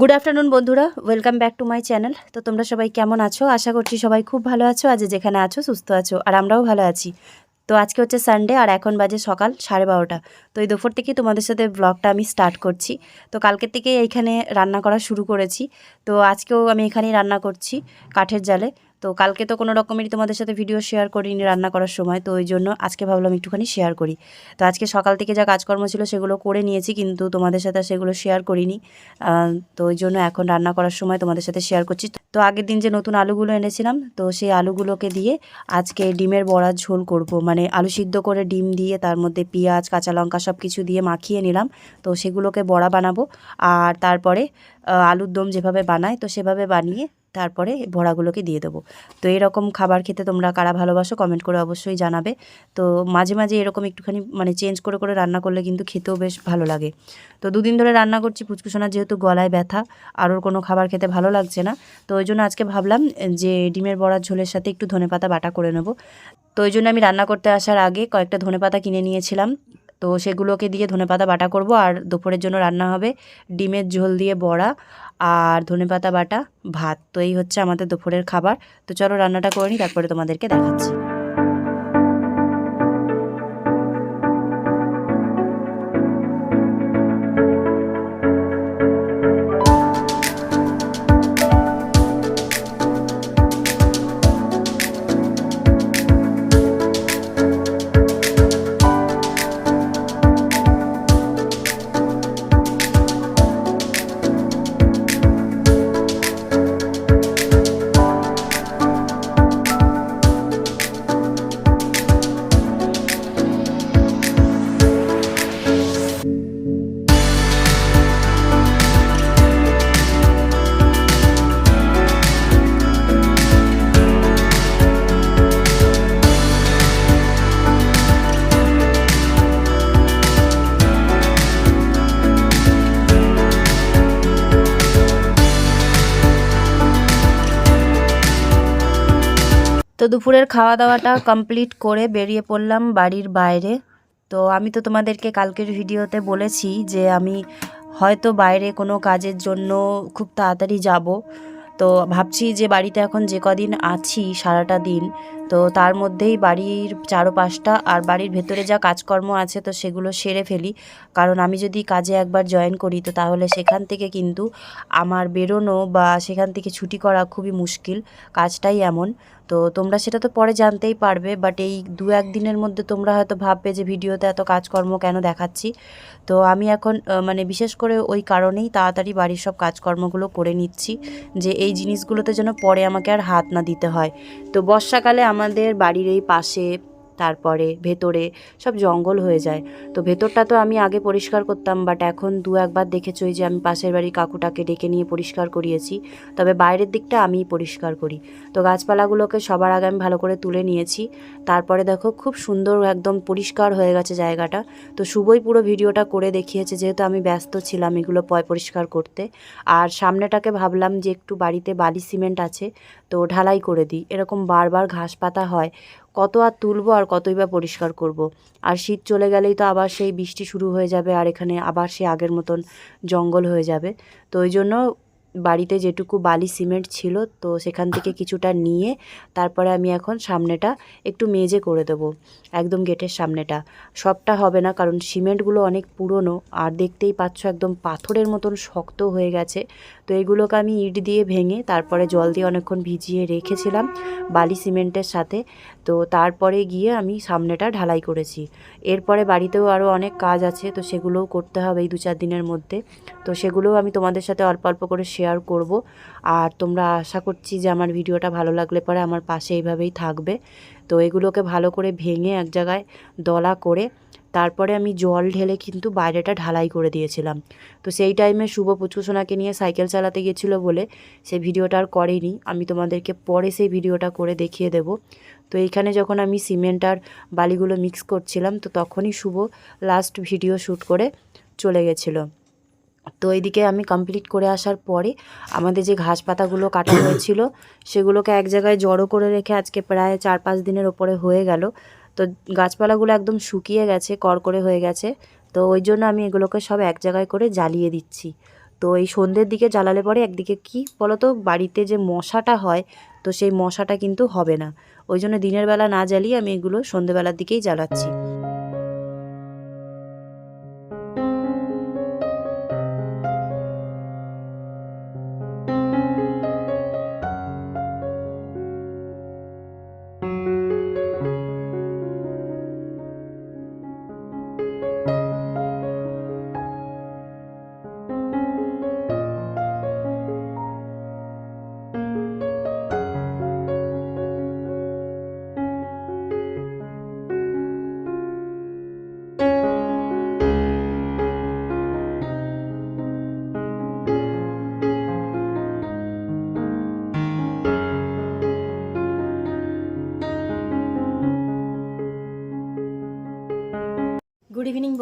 Good afternoon বন্ধুরা। Welcome back to my channel তো তোমরা সবাই কেমন আছো? আশা করছি সবাই খুব ভালো আছো। আজ যেখানে আছো, সুস্থ আছো, আর আমরাও ভালো আছি। তো আজকে হচ্ছে সানডে আর এখন বাজে সকাল সাড়ে বারোটা। তো এই দুপুর থেকেই তোমাদের সাথে ব্লগটা আমি স্টার্ট করছি। তো কালকের থেকে এইখানে রান্না করা শুরু করেছি। তো আজকেও আমি এখানেই রান্না করছি কাঠের জালে। তো কালকে তো কোনো রকমেরই তোমাদের সাথে ভিডিও শেয়ার করিনি রান্না করার সময়, তো ওই জন্য আজকে ভাবলাম একটুখানি শেয়ার করি। তো আজকে সকাল থেকে যা কাজকর্ম ছিল সেগুলো করে নিয়েছি, কিন্তু তোমাদের সাথে সেগুলো শেয়ার করিনি। তো ওই জন্য এখন রান্না করার সময় তোমাদের সাথে শেয়ার করছি। তো আগের দিন যে নতুন আলুগুলো এনেছিলাম, তো সেই আলুগুলোকে দিয়ে আজকে ডিমের বড়ার ঝোল করব। মানে আলু সিদ্ধ করে ডিম দিয়ে তার মধ্যে পেঁয়াজ, কাঁচা লঙ্কা সব কিছু দিয়ে মাখিয়ে নিলাম, তো সেগুলোকে বড়া বানাবো। আর তারপরে আলুর দম যেভাবে বানায়, তো সেভাবে বানিয়ে তারপরে বড়াগুলোকে দিয়ে দেবো। তো এরকম খাবার খেতে তোমরা কারা ভালোবাসো কমেন্ট করে অবশ্যই জানাবে। তো মাঝে মাঝে এরকম একটুখানি মানে চেঞ্জ করে করে রান্না করলে কিন্তু খেতেও বেশ ভালো লাগে। তো দুদিন ধরে রান্না করছি পুচকুসোনার যেহেতু গলায় ব্যথা, আর ওর কোনো খাবার খেতে ভালো লাগছে না। তো ওই জন্য আজকে ভাবলাম যে ডিমের বড়ার ঝোলের সাথে একটু ধনেপাতা বাটা করে নেব। তো ওই জন্য আমি রান্না করতে আসার আগে কয়েকটা ধনেপাতা কিনে নিয়েছিলাম। তো সেগুলোকে দিয়ে ধনেপাতা বাটা করব আর দুপুরের জন্য রান্না হবে ডিমের ঝোল দিয়ে বড়া আর ধনেপাতা বাটা ভাত। তো এই হচ্ছে আমাদের দুপুরের খাবার। তো চলো রান্নাটা করে নিই, তারপরে তোমাদেরকে দেখাচ্ছি। তো দুপুরের খাওয়া দাওয়াটা কমপ্লিট করে বেরিয়ে পড়লাম বাড়ির বাইরে। তো আমি তো তোমাদেরকে কালকের ভিডিওতে বলেছি যে আমি হয়তো বাইরে কোনো কাজের জন্য খুব তাড়াতাড়ি যাব। তো ভাবছি যে বাড়িতে এখন যে কদিন আছি সারাটা দিন তো তার মধ্যেই বাড়ির চারোপাশটা আর বাড়ির ভেতরে যা কাজকর্ম আছে তো সেগুলো সেরে ফেলি। কারণ আমি যদি কাজে একবার জয়েন করি তো তাহলে সেখান থেকে কিন্তু আমার বেরোনো বা সেখান থেকে ছুটি করা খুবই মুশকিল, কাজটাই এমন। তো তোমরা সেটা তো পরে জানতেই পারবে বাট এই দু এক দিনের মধ্যে তোমরা হয়তো ভাববে যে ভিডিওতে এত কাজকর্ম কেন দেখাচ্ছি। তো আমি এখন মানে বিশেষ করে ওই কারণেই তাড়াতাড়ি বাড়ির সব কাজকর্মগুলো করে নিচ্ছি যে এই জিনিসগুলোতে যেন পরে আমাকে আর হাত না দিতে হয়। তো বর্ষাকালে আমাদের বাড়ির এই পাশে তারপরে ভেতরে সব জঙ্গল হয়ে যায়। তো ভেতরটা তো আমি আগে পরিষ্কার করতাম বাট এখন দু একবার দেখেছই যে আমি পাশের বাড়ির কাকুটাকে ডেকে নিয়ে পরিষ্কার করিয়েছি। তবে বাইরের দিকটা আমিই পরিষ্কার করি। তো গাছপালাগুলোকে সবার আগে আমি ভালো করে তুলে নিয়েছি। তারপরে দেখো খুব সুন্দর একদম পরিষ্কার হয়ে গেছে জায়গাটা। তো শুভই পুরো ভিডিওটা করে দেখিয়েছে, যেহেতু আমি ব্যস্ত ছিলাম এগুলো পয় পরিষ্কার করতে। আর সামনেটাকে ভাবলাম যে একটু বাড়িতে বালি সিমেন্ট আছে, তো ঢালাই করে দিই। এরকম বারবার ঘাস পাতা হয় কত আর তুলবো আর কতই বা পরিষ্কার করব। আর শীত চলে গেলেই তো আবার সেই বৃষ্টি শুরু হয়ে যাবে আর এখানে আবার সেই আগের মতন জঙ্গল হয়ে যাবে। তো ওই জন্য বাড়িতে যেটুকু বালি সিমেন্ট ছিল, তো সেখান থেকে কিছুটা নিয়ে তারপরে আমি এখন সামনেটা একটু মেজে করে দেবো, একদম গেটের সামনেটা। সবটা হবে না, কারণ সিমেন্টগুলো অনেক পুরনো আর দেখতেই পাচ্ছ একদম পাথরের মতন শক্ত হয়ে গেছে। তো এগুলোকে আমি ইট দিয়ে ভেঙে তারপরে জল দিয়ে অনেকক্ষণ ভিজিয়ে রেখেছিলাম বালি সিমেন্টের সাথে। তো তারপরে গিয়ে আমি সামনেটা ঢালাই করেছি। এরপরে বাড়িতেও আরও অনেক কাজ আছে, তো সেগুলোও করতে হবে এই দু চার দিনের মধ্যে। তো সেগুলোও আমি তোমাদের সাথে অল্প অল্প করে শেয়ার করব। আর তোমরা আশা করছি যে আমার ভিডিওটা ভালো লাগলে পরে আমার পাশে এইভাবেই থাকবে। তো এগুলোকে ভালো করে ভেঙে এক জায়গায় দলা করে তারপরে আমি জল ঢেলে কিন্তু বাইরেটা ঢালাই করে দিয়েছিলাম। তো সেই টাইমে শুভ পুচকুসোনাকে নিয়ে সাইকেল চালাতে গেছিল বলে সেই ভিডিওটা আর করেনি। আমি তোমাদেরকে পরে সেই ভিডিওটা করে দেখিয়ে দেব। তো এইখানে যখন আমি সিমেন্ট আর বালিগুলো মিক্স করছিলাম তো তখনই শুভ লাস্ট ভিডিও শ্যুট করে চলে গেছিল। তো এইদিকে আমি কমপ্লিট করে আসার পরে আমাদের যে ঘাস পাতাগুলো কাটা হয়েছিল সেগুলোকে এক জায়গায় জড়ো করে রেখে আজকে প্রায় চার পাঁচ দিনের ওপরে হয়ে গেল। তো গাছপালাগুলো একদম শুকিয়ে গেছে করকরে হয়ে গেছে। তো ওই জন্য আমি এগুলোকে সব এক জায়গায় করে জ্বালিয়ে দিচ্ছি। তো এই সন্ধ্যের দিকে জ্বালালে পরে একদিকে কি বলতো বাড়িতে যে মশাটা হয় তো সেই মশাটা কিন্তু হবে না। ওই জন্য দিনের বেলা না জ্বালিয়ে আমি এগুলো সন্ধ্যেবেলার দিকেই জ্বালাচ্ছি।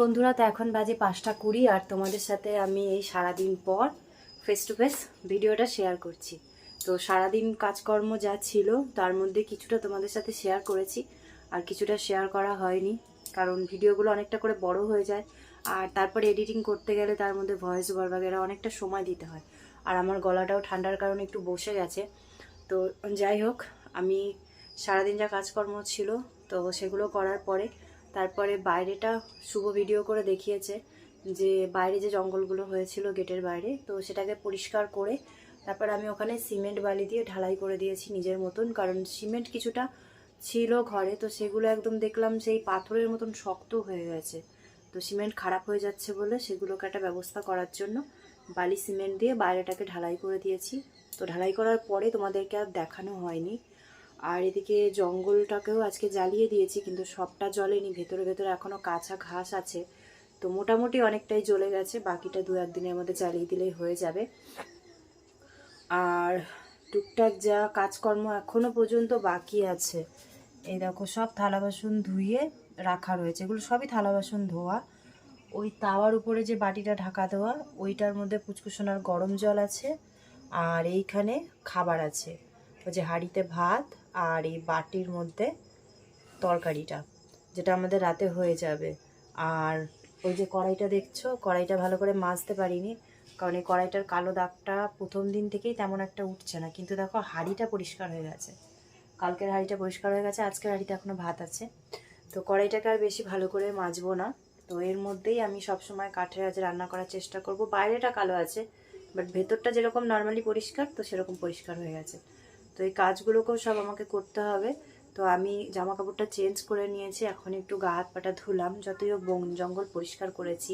বন্ধুরা, তো এখন বাজে পাঁচটা কুড়ি আর তোমাদের সাথে আমি এই সারাদিন পর ফেস টু ফেস ভিডিওটা শেয়ার করছি। তো সারাদিন কাজকর্ম যা ছিল, তার মধ্যে কিছুটা তোমাদের সাথে শেয়ার করেছি আর কিছুটা শেয়ার করা হয়নি, কারণ ভিডিওগুলো অনেকটা করে বড় হয়ে যায় আর তারপরে এডিটিং করতে গেলে তার মধ্যে ভয়েস ওভার বাগেরা অনেকটা সময় দিতে হয় আর আমার গলাটাও ঠান্ডার কারণে একটু বসে গেছে। তো যাই হোক, আমি সারাদিন যা কাজকর্ম ছিল, তো সেগুলো করার পরে তারপরে বাইরেটা শুভ ভিডিও করে দেখিয়েছে যে বাইরে যে জঙ্গলগুলো হয়েছিল গেটের বাইরে, তো সেটাকে পরিষ্কার করে তারপর আমি ওখানে সিমেন্ট বালি দিয়ে ঢালাই করে দিয়েছি নিজের মতন, কারণ সিমেন্ট কিছুটা ছিল ঘরে, তো সেগুলো একদম দেখলাম সেই পাথরের মতন শক্ত হয়ে গেছে। তো সিমেন্ট খারাপ হয়ে যাচ্ছে বলে সেগুলোকে একটা ব্যবস্থা করার জন্য বালি সিমেন্ট দিয়ে বাইরেটাকে ঢালাই করে দিয়েছি। তো ঢালাই করার পরে তোমাদেরকে আর দেখানো হয়নি। আর এদিকে জঙ্গলটাকেও আজকে জ্বালিয়ে দিয়েছি, কিন্তু সবটা জ্বলেনি, ভেতরে ভেতরে এখনও কাঁচা ঘাস আছে। তো মোটামুটি অনেকটাই জ্বলে গেছে, বাকিটা দু একদিনের মধ্যে জ্বালিয়ে দিলেই হয়ে যাবে। আর টুকটাক যা কাজকর্ম এখনও পর্যন্ত বাকি আছে, এই দেখো সব থালা বাসন ধুয়ে রাখা রয়েছে। এগুলো সবই থালা বাসন ধোয়া। ওই তাওয়ার উপরে যে বাটিটা ঢাকা দেওয়া, ওইটার মধ্যে পুচকুসোনার গরম জল আছে, আর এইখানে খাবার আছে। ওই যে হাঁড়িতে ভাত আর এই বাটির মধ্যে তরকারিটা, যেটা আমাদের রাতে হয়ে যাবে। আর ওই যে কড়াইটা দেখছ, কড়াইটা ভালো করে মাজতে পারিনি, কারণ এই কড়াইটার কালো দাগটা প্রথম দিন থেকেই তেমন একটা উঠছে না। কিন্তু দেখো, হাঁড়িটা পরিষ্কার হয়ে গেছে। কালকের হাঁড়িটা পরিষ্কার হয়ে গেছে, আজকের হাঁড়িতে এখনও ভাত আছে। তো কড়াইটাকে আর বেশি ভালো করে মাজবো না। তো এর মধ্যেই আমি সবসময় কাঠের আজ রান্না করার চেষ্টা করব। বাইরেটা কালো আছে, বাট ভেতরটা যেরকম নর্মালি পরিষ্কার, তো সেরকম পরিষ্কার হয়ে গেছে। তো এই কাজগুলোকেও সব আমাকে করতে হবে। তো আমি জামা কাপড়টা চেঞ্জ করে নিয়েছি, এখন একটু গা হাত পাটা ধুলাম, যতই হোক বন জঙ্গল পরিষ্কার করেছি।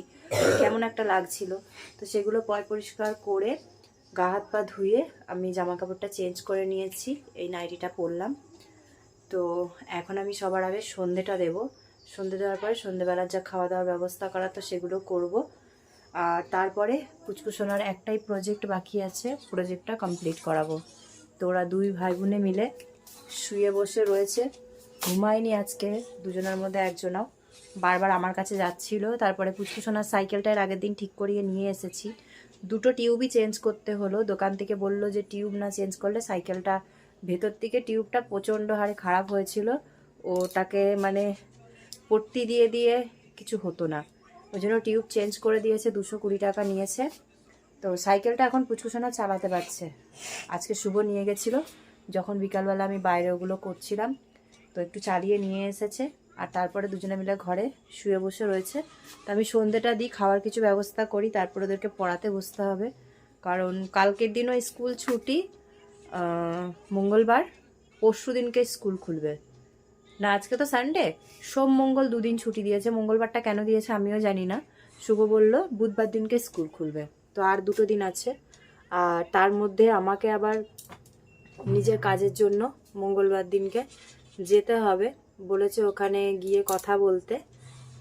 কেমন একটা লাগছিল। তো সেগুলো পয় পরিষ্কার করে গা হাত পা ধুয়ে আমি জামা কাপড়টা চেঞ্জ করে নিয়েছি, এই নাইটিটা পরলাম। তো এখন আমি সবার আগে সন্ধেটা দেব। সন্ধে দেওয়ার পরে সন্ধেবেলার যা খাওয়া দাওয়ার ব্যবস্থা করা, তো সেগুলো করব। আর তারপরে কুচকুচোনার একটাই প্রজেক্ট বাকি আছে প্রজেক্টটা কমপ্লিট করাবো। তো ওরা দুই ভাই বোনে মিলে শুয়ে বসে রয়েছে। ঘুমায়নি আজকে, দুজনের মধ্যে একজনাও। বারবার আমার কাছে যাচ্ছিল, তারপরে পুচকুসোনার সাইকেলটা এর আগের দিন ঠিক করিয়ে নিয়ে এসেছি। দুটো টিউবই চেঞ্জ করতে হলো, দোকান থেকে বলল যে টিউব না চেঞ্জ করলে সাইকেলটা, ভেতর থেকে টিউবটা প্রচণ্ড হারে খারাপ হয়েছিল। ওটাকে মানে পট্টি দিয়ে দিয়ে কিছু হতো না। ওই জন্য টিউব চেঞ্জ করে দিয়েছে, দুশো কুড়ি টাকা নিয়েছে। তো সাইকেলটা এখন পুচকুসোনা চালাতে পারছে। আজকে শুভ নিয়ে গেছিল। যখন বিকালবেলা আমি বাইরে ওগুলো করছিলাম, তো একটু চালিয়ে নিয়ে এসেছে। আর তারপরে দুজনে মিলে ঘরে শুয়ে বসে রয়েছে। তো আমি সন্ধ্যেটা দিই, খাওয়ার কিছু ব্যবস্থা করি, তারপরে ওদেরকে পড়াতে বসতে হবে। কারণ কালকের দিনও স্কুল ছুটি মঙ্গলবার, পরশু দিনকে স্কুল খুলবে। না, আজকে তো সানডে। সোম, মঙ্গল দুদিন ছুটি দিয়েছে। মঙ্গলবারটা কেন দিয়েছে আমিও জানি না। শুভ বলল, বুধবার দিনকে স্কুল খুলবে। তো আর দুটো দিন আছে। আর তার মধ্যে আমাকে আবার নিজের কাজের জন্য মঙ্গলবার দিনকে যেতে হবে। বলেছে ওখানে গিয়ে কথা বলতে।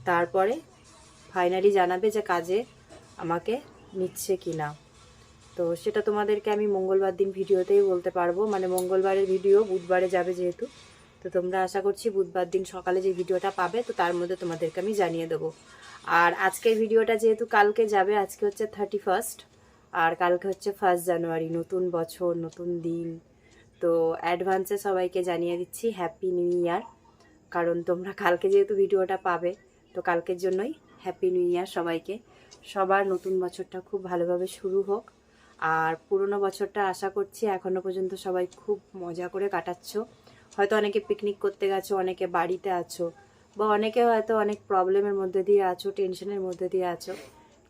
তারপরে ফাইনালি জানাবে যে কাজে আমাকে নিচ্ছে কি না তো সেটা তোমাদেরকে আমি মঙ্গলবার দিন ভিডিওতেই বলতে পারব। মানে মঙ্গলবারের ভিডিও, বুধবারে যাবে যেহেতু। তো তোমরা আশা করছি বুধবার দিন সকালে যে ভিডিওটা পাবে, তো তার মধ্যে তোমাদেরকে আমি জানিয়ে দেবো। আর আজকের ভিডিওটা যেহেতু কালকে যাবে, আজকে হচ্ছে থার্টি ফার্স্ট আর কালকে হচ্ছে ফার্স্ট জানুয়ারি নতুন বছর, নতুন দিন। তো অ্যাডভান্সে সবাইকে জানিয়ে দিচ্ছি হ্যাপি নিউ ইয়ার কারণ তোমরা কালকে যেহেতু ভিডিওটা পাবে, তো কালকের জন্যই হ্যাপি নিউ ইয়ার সবাইকে। সবার নতুন বছরটা খুব ভালোভাবে শুরু হোক। আর পুরনো বছরটা আশা করছি এখনও পর্যন্ত সবাই খুব মজা করে কাটাচ্ছ। হয়তো অনেকে পিকনিক করতে গেছো, অনেকে বাড়িতে আছো, বা অনেকে হয়তো অনেক প্রবলেমের মধ্যে দিয়ে আছো টেনশনের মধ্যে দিয়ে আছো,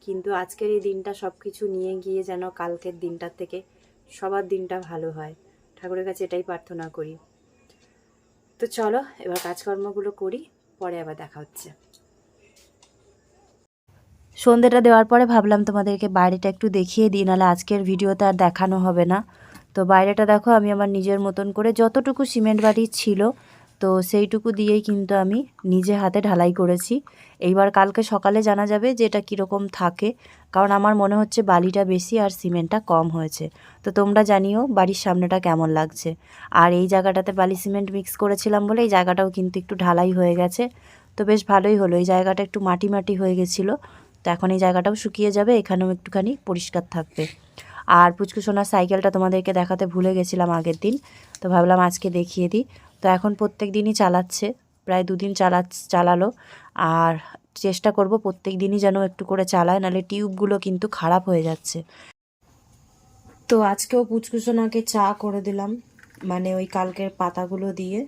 কিন্তু আজকের এই দিনটা সব কিছু নিয়ে গিয়ে যেন কালকের দিনটার থেকে সবার দিনটা ভালো হয়। ঠাকুরের কাছে এটাই প্রার্থনা করি। তো চলো, এবার কাজকর্মগুলো করি, পরে আবার দেখা হচ্ছে। সন্ধ্যেটা দেওয়ার পরে ভাবলাম তোমাদেরকে বাড়িটা একটু দেখিয়ে দিই, নাহলে আজকের ভিডিওতে আর দেখানো হবে না। তো বাইরেটা দেখো, আমি আমার নিজের মতন করে যতটুকু সিমেন্ট বাড়ি ছিল, তো সেইটুকু দিয়েই কিন্তু আমি নিজে হাতে ঢালাই করেছি। এইবার কালকে সকালে জানা যাবে যে এটা কীরকম থাকে, কারণ আমার মনে হচ্ছে বালিটা বেশি আর সিমেন্টটা কম হয়েছে। তো তোমরা জানিও বাড়ির সামনেটা কেমন লাগছে। আর এই জায়গাটাতে বালি সিমেন্ট মিক্স করেছিলাম বলে এই জায়গাটাও কিন্তু একটু ঢালাই হয়ে গেছে। তো বেশ ভালোই হলো, এই জায়গাটা একটু মাটি মাটি হয়ে গেছিল। তো এখন এই জায়গাটাও শুকিয়ে যাবে, এখানেও একটুখানি পরিষ্কার থাকবে। আর পুচকু সোনার সাইকেলটা তোমাদেরকে দেখাতে ভুলে গেছিলাম আগের দিন। তো ভাবলাম আজকে দেখিয়ে দিই। তো এখন প্রত্যেক দিনই চালাচ্ছে, প্রায় দুদিন চালা, চালালো। আর চেষ্টা করব প্রত্যেক দিনই যেন একটু করে চালায়, নাহলে টিউবগুলো কিন্তু খারাপ হয়ে যাচ্ছে। তো আজকেও পুচকু সোনাকে চা করে দিলাম মানে ওই কালকের পাতাগুলো দিয়ে।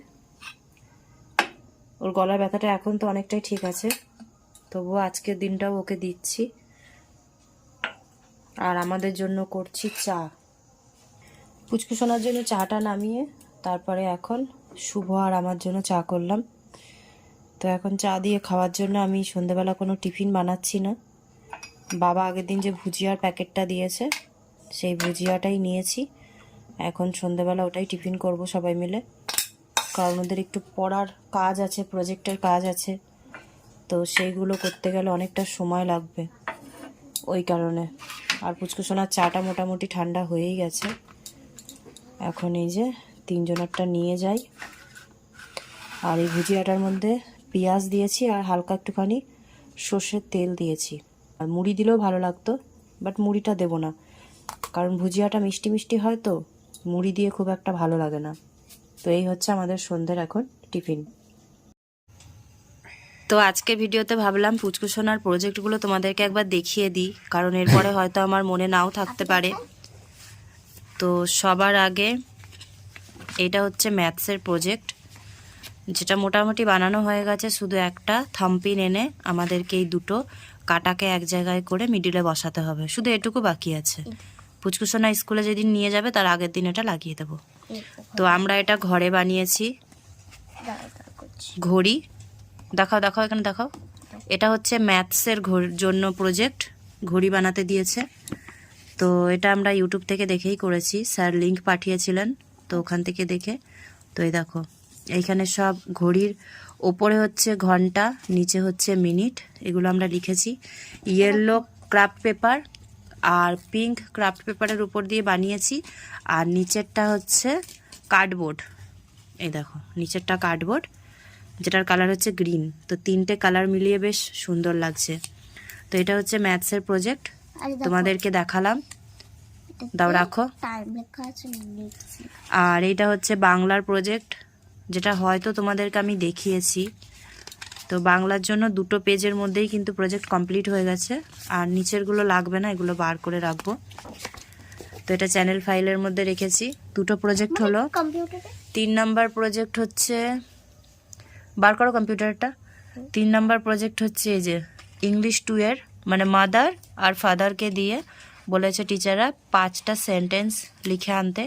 ওর গলার ব্যথাটা এখন তো অনেকটাই ঠিক আছে, তবুও আজকের দিনটাও ওকে দিচ্ছি। আর আমাদের জন্য করছি চা। পুচকু সোনার জন্য চাটা নামিয়ে তারপরে এখন শুভ আর আমার জন্য চা করলাম। তো এখন চা দিয়ে খাওয়ার জন্য আমি সন্ধেবেলা কোনো টিফিন বানাচ্ছি না। বাবা আগের দিন যে ভুজিয়ার প্যাকেটটা দিয়েছে, সেই ভুজিয়াটাই নিয়েছি। এখন সন্ধেবেলা ওটাই টিফিন করব সবাই মিলে। কারণ ওদের একটু পড়ার কাজ আছে, প্রজেক্টের কাজ আছে। তো সেইগুলো করতে গেলে অনেকটা সময় লাগবে। ওই কারণে। আর পুচকু সোনার চাটা মোটামুটি ঠান্ডা হয়েই গেছে। এখন এই যে তিনজনেরটা নিয়ে যাই। আর এই ভুজিয়াটার মধ্যে পেঁয়াজ দিয়েছি আর হালকা একটুখানি সর্ষের তেল দিয়েছি। আর মুড়ি দিলেও ভালো লাগতো, বাট মুড়িটা দেবো না। কারণ ভুজিয়াটা মিষ্টি মিষ্টি হয় তো, মুড়ি দিয়ে খুব একটা ভালো লাগে না। তো এই হচ্ছে আমাদের সন্ধ্যের এখন টিফিন। তো আজকে ভিডিওতে ভাবলাম পুচকু সোনার প্রজেক্টগুলো তোমাদেরকে একবার দেখিয়ে দিই কারণ এরপরে হয়তো আমার মনে নাও থাকতে পারে। তো সবার আগে এটা হচ্ছে ম্যাথসের প্রজেক্ট যেটা মোটামুটি বানানো হয়ে গেছে শুধু একটা থাম্পিন এনে আমাদেরকে এই দুটো কাটাকে এক জায়গায় করে মিডিলে বসাতে হবে। শুধু এটুকু বাকি আছে। পুচকু সোনা স্কুলে যেদিন নিয়ে যাবে তার আগের দিন এটা লাগিয়ে দেবো। তো আমরা এটা ঘরে বানিয়েছি। ঘড়ি দেখাও দেখাও এখানে দেখাও। এটা হচ্ছে ম্যাথসের জন্য প্রজেক্ট, ঘড়ি বানাতে দিয়েছে। তো এটা আমরা ইউটিউব থেকে দেখেই করেছি। স্যার লিংক পাঠিয়েছিলেন, তো ওখান থেকে দেখে। তো এই দেখো, এইখানে সব ঘড়ির ওপরে হচ্ছে ঘণ্টা, নিচে হচ্ছে মিনিট, এগুলো আমরা লিখেছি। ইয়েলো ক্রাফট পেপার আর পিঙ্ক ক্রাফট পেপারের উপর দিয়ে বানিয়েছি। আর নিচেরটা হচ্ছে কার্ডবোর্ড। এই দেখো, নিচেরটা কার্ডবোর্ড। যেটার কালার হচ্ছে গ্রিন তো তিনটে কালার মিলিয়ে বেশ সুন্দর লাগছে। তো এটা হচ্ছে ম্যাথসের প্রজেক্ট তোমাদেরকে দেখালাম। দাও রাখো। আর এটা হচ্ছে বাংলার প্রজেক্ট যেটা হয়তো তোমাদেরকে আমি দেখিয়েছি। তো বাংলার জন্য দুটো পেজের মধ্যেই কিন্তু প্রজেক্ট কমপ্লিট হয়ে গেছে। আর নিচেরগুলো লাগবে না এগুলো বার করে রাখব। তো এটা চ্যানেল ফাইলের মধ্যে রেখেছি। দুটো প্রজেক্ট হলো। তিন নাম্বার প্রজেক্ট হচ্ছে বার করো কম্পিউটারটা। তিন নাম্বার প্রজেক্ট হচ্ছে এই যে ইংলিশ টু এর মানে মাদার আর ফাদারকে দিয়ে বলেছে টিচাররা পাঁচটা সেন্টেন্স লিখে আনতে।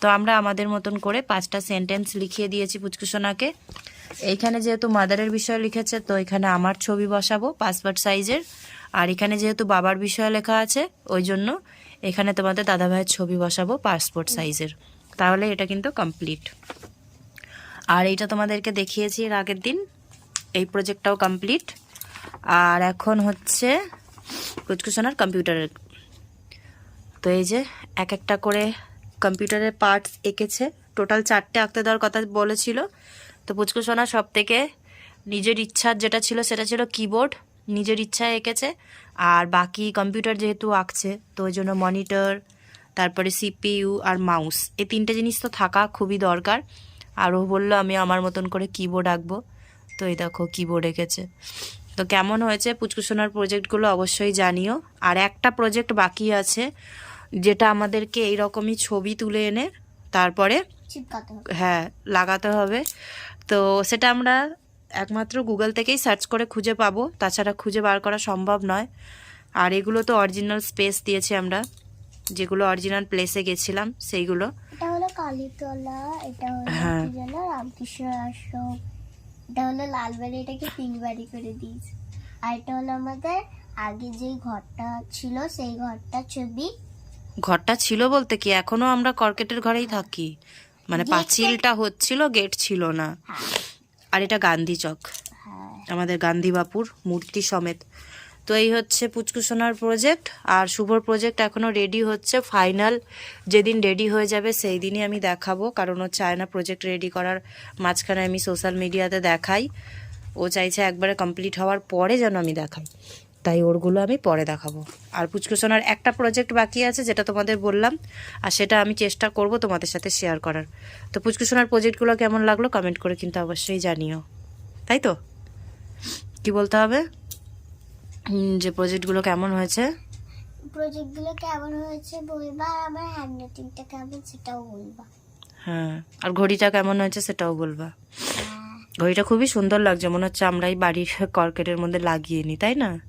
তো আমরা আমাদের মতন করে পাঁচটা সেন্টেন্স লিখিয়ে দিয়েছি পুচকুসোনাকে। এইখানে যেহেতু মাদারের বিষয় লিখেছে, তো এখানে আমার ছবি বসাবো পাসপোর্ট সাইজের আর এখানে যেহেতু বাবার বিষয় লেখা আছে, ওই জন্য এখানে তোমাদের দাদাভাইয়ের ছবি বসাবো পাসপোর্ট সাইজের তাহলে এটা কিন্তু কমপ্লিট আর এইটা তোমাদেরকে দেখিয়েছি এর আগের দিন। এই প্রজেক্টটাও কমপ্লিট আর এখন হচ্ছে কুচকুশনার কম্পিউটারের তো এই যে এক একটা করে কম্পিউটারের পার্টস এঁকেছে। টোটাল চারটে আঁকতে দেওয়ার কথা বলেছিল। তো পুচকুসোনা সব থেকে নিজের ইচ্ছার যেটা ছিল সেটা ছিল কিবোর্ড নিজের ইচ্ছায় এঁকেছে। আর বাকি কম্পিউটার যেহেতু আঁকছে, তো ওই জন্য মনিটর তারপরে সিপিইউ আর মাউস এই তিনটে জিনিস তো থাকা খুবই দরকার। আর ও বলল আমি আমার মতন করে কিবোর্ড আঁকবো। তো এই দেখো কিবোর্ড এঁকেছে। তো কেমন হয়েছে পুচকুসোনার প্রজেক্টগুলো অবশ্যই জানিও। আর একটা প্রজেক্ট বাকি আছে যেটা আমাদেরকে এইরকমই ছবি তুলে এনে তারপরে হ্যাঁ লাগাতে হবে। তো সেটা আমরা একমাত্র গুগল থেকেই সার্চ করে খুঁজে পাবো। তাছাড়া খুঁজে বার করা সম্ভব নয়। আর এগুলো তো অরিজিনাল স্পেস দিয়েছি আমরা। যেগুলো অরিজিনাল প্লেসে গেছিলাম সেইগুলো। কালীতলা এটা হলো হ্যাঁ। কি যেন রামকৃষ্ণ আশ্রম। এটা হলো লালবাড়ি এটাকে পিঙ্ক বাড়ি করে দিয়েছে। আর এটা হলো আমাদের আগে যে ঘরটা ছিল সেই ঘরটার ছবি। ঘরটা ছিল বলতে কি? এখনও আমরা কর্কেটের ঘরেই থাকি। মানে পাঁচিলটা হচ্ছিল গেট ছিল না। হ্যাঁ। আর এটা গান্ধী চক। হ্যাঁ। আমাদের গান্ধী বাপুর মূর্তি সমেত। তো এই হচ্ছে পুচকুসোনার প্রজেক্ট আর শুভর প্রজেক্ট এখনও রেডি হচ্ছে ফাইনাল যেদিন রেডি হয়ে যাবে সেই দিনই আমি দেখাবো, কারণ ও চায় না প্রজেক্ট রেডি করার, মাঝখানে আমি সোশ্যাল মিডিয়াতে দেখাই। ও চাইছে একবারে কমপ্লিট হওয়ার পরে যেন আমি দেখাই। তাই ওরগুলো আমি পরে দেখাবো। আর পুচকুসোনার একটা প্রজেক্ট বাকি আছে, যেটা তোমাদের বললাম, আর সেটা আমি চেষ্টা করব তোমাদের সাথে শেয়ার করার। তো পুচকুসোনার প্রজেক্টগুলো কেমন লাগল কমেন্ট করে কিন্তু অবশ্যই জানিও। তাই তো? কি বলতে হবে? যে প্রজেক্টগুলো কেমন হয়েছে? প্রজেক্টগুলো কেমন হয়েছে বলবা? আর আমার হ্যান্ড রাইটিংটা কেমন সেটাও বলবা। হ্যাঁ আর ঘড়িটা কেমন হয়েছে সেটাও বলবা। হ্যাঁ। ঘড়িটা খুবই সুন্দর লাগছে মনে হচ্ছে আমরাই বাড়ির কর্কেটের মধ্যে লাগিয়ে নিই তাই না?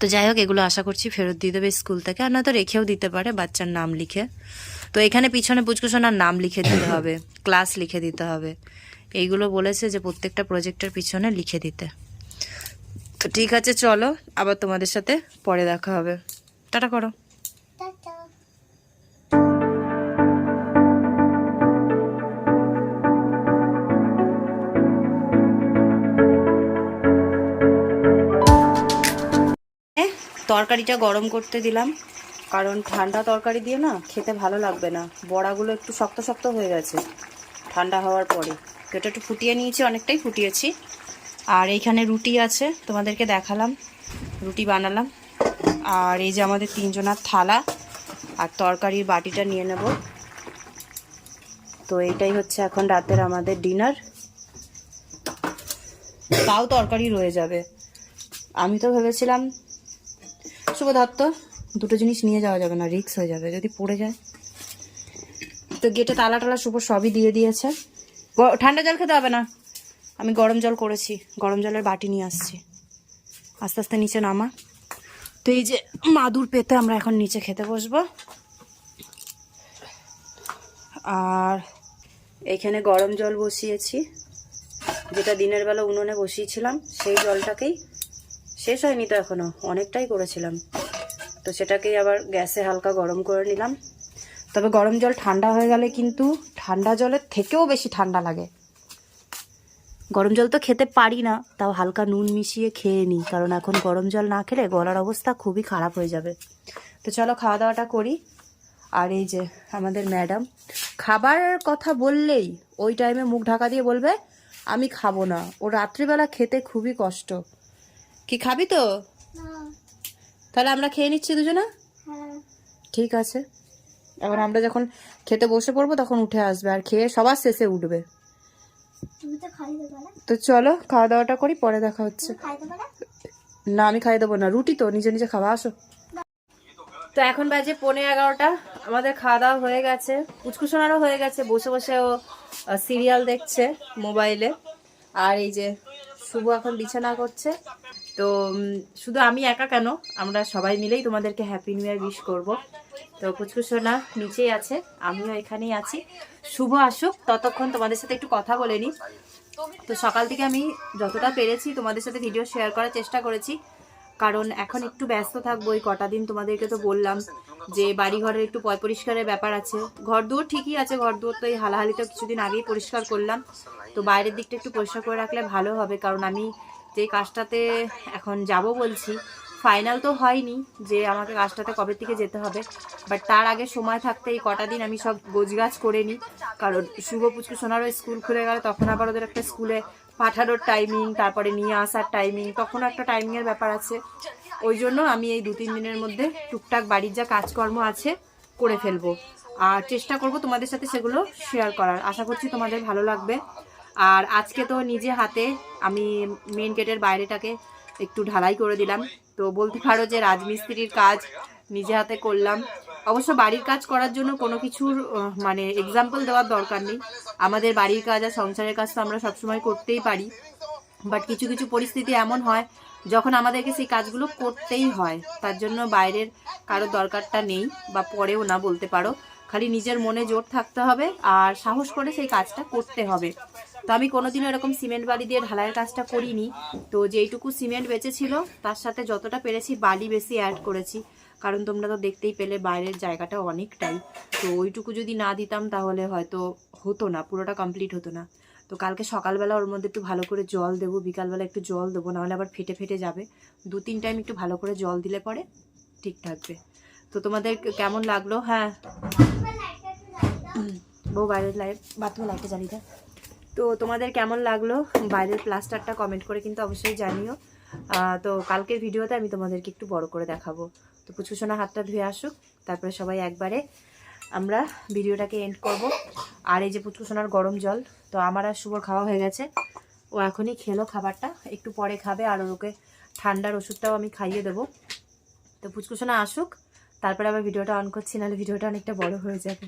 তো যাই হোক এগুলো আশা করছি ফেরত দিয়ে দেবে স্কুল থেকে। আর নয়তো রেখেও দিতে পারে বাচ্চার নাম লিখে। তো এখানে পিছনে পুচকুসোনার নাম লিখে দিতে হবে ক্লাস লিখে দিতে হবে। এইগুলো বলেছে যে প্রত্যেকটা প্রজেক্টের পিছনে লিখে দিতে। তো ঠিক আছে চলো। আবার তোমাদের সাথে পরে দেখা হবে। টাটা করো। তরকারিটা গরম করতে দিলাম। কারণ ঠান্ডা তরকারি দিয়ে না খেতে ভালো লাগবে না। বড়াগুলো একটু শক্ত শক্ত হয়ে গেছে। ঠান্ডা হওয়ার পরে। এটা একটু ফুটিয়ে নিয়েছি অনেকটাই ফুটিয়েছি। আর এইখানে রুটি আছে, তোমাদেরকে দেখালাম। রুটি বানালাম। আর এই যে আমাদের তিনজনার থালা আর তরকারির বাটিটা নিয়ে নেব। তো এইটাই হচ্ছে এখন রাতের আমাদের ডিনার। তাও তরকারি রয়ে যাবে। আমি তো ভেবেছিলাম শুভ দত্ত দুটো জিনিস নিয়ে যাওয়া যাবে না রিক্স হয়ে যাবে যদি পড়ে যায়। তো গেটে তালা টালা শুভ সবই দিয়ে দিয়েছে। ঠান্ডা জল খেতে হবে না? আমি গরম জল করেছি, গরম জলের বাটি নিয়ে আসছি। আস্তে আস্তে নিচে নামা। তো এই যে মাদুর পেতে আমরা এখন নিচে খেতে বসবো। আর এখানে গরম জল বসিয়েছি। যেটা দিনের বেলা উনুনে বসিয়েছিলাম, সেই জলটাকেই শেষ হয়নি তো এখনও অনেকটাই করেছিলাম। তো সেটাকেই আবার গ্যাসে হালকা গরম করে নিলাম। তবে গরম জল ঠান্ডা হয়ে গেলে কিন্তু ঠান্ডা জলের থেকেও বেশি ঠান্ডা লাগে। গরম জল তো খেতে পারি না তাও হালকা নুন মিশিয়ে খেয়ে নিই কারণ এখন গরম জল না খেলে গলার অবস্থা খুবই খারাপ হয়ে যাবে। তো চলো খাওয়া দাওয়াটা করি। আর এই যে আমাদের ম্যাডাম খাবার কথা বললেই ওই টাইমে মুখ ঢাকা দিয়ে বলবে আমি খাব না। ও রাত্রিবেলা খেতে খুবই কষ্ট। কি খাবি তো? তাহলে আমরা খেয়ে নিচ্ছি দুজনে? হ্যাঁ। ঠিক আছে। এবার আমরা যখন খেতে বসে পড়ব তখন উঠে আসবে আর খেয়ে সবার শেষে উঠবে। তো চলো খাওয়া দাওয়াটা করি পরে দেখা হচ্ছে। না? আমি খাই দেবো না। রুটি তো নিজে নিজে খাওয়া আসো। তো এখন বাজে পনেরো এগারোটা। আমাদের খাওয়া দাওয়া হয়ে গেছে। পুচকুসোনারও হয়ে গেছে বসে বসে ও সিরিয়াল দেখছে মোবাইলে। আর এই যে শুভ এখন বিছানা করছে। তো শুধু আমি একা কেন? আমরা সবাই মিলেই তোমাদেরকে হ্যাপি নিউ ইয়ার উইশ করব। তো পুচকুসোনা নিচেই আছে, আমিও এখানেই আছি। শুভ আসুক, ততক্ষণ তোমাদের সাথে একটু কথা বলে নিই। তো সকাল থেকে আমি যতটা পেরেছি তোমাদের সাথে ভিডিও শেয়ার করার চেষ্টা করেছি। কারণ এখন একটু ব্যস্ত থাকব, এই কটা দিন তোমাদেরকে তো বললাম যে বাড়ি ঘরের একটু পয় পরিষ্কারের ব্যাপার আছে। ঘর দুয়ার ঠিকই আছে ঘর দুয়ার তো এই হালাহালিটা কিছুদিন আগেই পরিষ্কার করলাম। তো বাইরের দিকটা একটু পরিষ্কার করে রাখলে ভালো হবে, কারণ আমি যে কাজটাতে এখন যাব বলছি ফাইনাল তো হয়নি যে আমাকে কাজটাতে কবে থেকে যেতে হবে বাট তার আগে সময় থাকতে এই কটা দিন আমি সব গোছগাছ করে নিই। কারণ শুভ পুচকু সোনারও স্কুল খুলে গেলে, তখন আবার ওদের একটা স্কুলে পাঠানোর টাইমিং তারপরে নিয়ে আসার টাইমিং তখন একটা টাইমিংয়ের ব্যাপার আছে। ওই জন্য আমি এই দু তিন দিনের মধ্যে টুকটাক বাড়ির যা কাজকর্ম আছে করে ফেলব। আর চেষ্টা করব তোমাদের সাথে সেগুলো শেয়ার করার। আশা করছি তোমাদের ভালো লাগবে। আর আজকে তো নিজে হাতে আমি মেন গেটের বাইরেটাকে একটু ঢালাই করে দিলাম। তো বলতে পারো যে রাজমিস্ত্রির কাজ নিজে হাতে করলাম। অবশ্য বাড়ির কাজ করার জন্য কোনো কিছুর মানে এক্সাম্পল দেওয়ার দরকার নেই। আমাদের বাড়ির কাজ আর সংসারের কাজ তো আমরা সবসময় করতেই পারি। বাট কিছু কিছু পরিস্থিতি এমন হয়, যখন আমাদেরকে সেই কাজগুলো করতেই হয়, তার জন্য বাইরের কারও দরকারটা নেই বা পরেও না বলতে পারো। খালি নিজের মনে জোর থাকতে হবে আর সাহস করে সেই কাজটা করতে হবে। তো আমি কোনোদিনও এরকম সিমেন্ট বালি দিয়ে ঢালাইয়ের কাজটা করিনি। তো যেইটুকু সিমেন্ট বেঁচেছিল তার সাথে যতটা পেরেছি বালি বেশি অ্যাড করেছি। কারণ তোমরা তো দেখতেই পেলে বাইরের জায়গাটা অনেকটাই। তো ওইটুকু যদি না দিতাম তাহলে হয়তো হতো না পুরোটা কমপ্লিট হতো না। তো কালকে সকালবেলা ওর মধ্যে একটু ভালো করে জল দেবো বিকালবেলা একটু জল দেবো নাহলে আবার ফেটে ফেটে যাবে। দু তিন টাইম একটু ভালো করে জল দিলে পরে ঠিক থাকবে। তো তোমাদের কেমন লাগল? হ্যাঁ। বউ বাইরের লাইট বাথরুমে লাইটটা জ্বালিয়ে দেয় তো তোমাদের কেমন লাগল? বাইরের প্লাস্টারটা কমেন্ট করে কিন্তু অবশ্যই জানিও। তো কালকের ভিডিওতে আমি তোমাদেরকে একটু বড় করে দেখাবো। তো পুচকুসোনা হাতটা ধুয়ে আসুক, তারপরে সবাই একবারে আমরা ভিডিওটাকে এন্ড করব। আর এই যে পুচকুসোনার গরম জল, তো আমার আর শুভর খাওয়া হয়ে গেছে। ও এখনই খেলো খাবারটা, একটু পরে খাবে আর ওকে ঠান্ডার ওষুধটাও আমি খাইয়ে দেবো। তো পুচকুসোনা আসুক, তারপরে আবার ভিডিওটা অন করছি, নাহলে ভিডিওটা অনেকটা বড় হয়ে যাবে।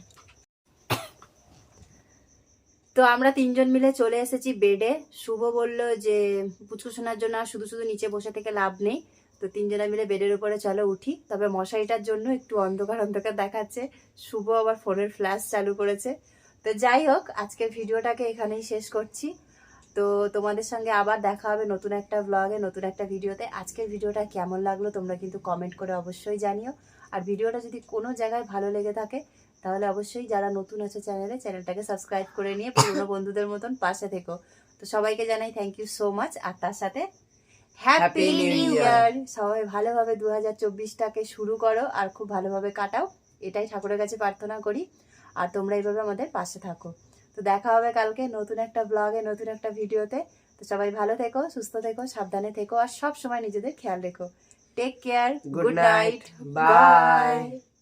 তো আমরা তিনজন মিলে চলে এসেছি বেডে শুভ বলল যে, পুচকু শোনার জন্য শুধু শুধু নিচে বসে থেকে লাভ নেই। তো তিনজনা মিলে বেডের উপরে চলো উঠি। তবে মশারিটার জন্য একটু অন্ধকার অন্ধকার দেখাচ্ছে। শুভ আবার ফোনের ফ্ল্যাশ চালু করেছে। তো যাই হোক, আজকের ভিডিওটাকে এখানেই শেষ করছি। তো তোমাদের সঙ্গে আবার দেখা হবে নতুন একটা ব্লগে নতুন একটা ভিডিওতে। আজকের ভিডিওটা কেমন লাগল তোমরা কিন্তু কমেন্ট করে অবশ্যই জানিও। আর ভিডিওটা যদি কোনো জায়গায় ভালো লেগে থাকে তাহলে অবশ্যই যারা নতুন আছে চ্যানেলে চ্যানেলটাকে সাবস্ক্রাইব করে নিয়ে পুরনো বন্ধুদের মতন পাশে থেকো। তো সবাইকে জানাই থ্যাংক ইউ সো মাচ আর তার সাথে হ্যাপি নিউ ইয়ার সবাই ভালোভাবে দু হাজার চব্বিশটাকে শুরু করো আর খুব ভালোভাবে কাটাও। এটাই ঠাকুরের কাছে প্রার্থনা করি আর তোমরা এইভাবে আমাদের পাশে থাকো। তো দেখা হবে কালকে নতুন একটা ব্লগে নতুন একটা ভিডিওতে। তো সবাই ভালো থেকো সুস্থ থেকো সাবধানে থেকো আর সব সময় নিজেদের খেয়াল রেখো। Take care good night. Bye.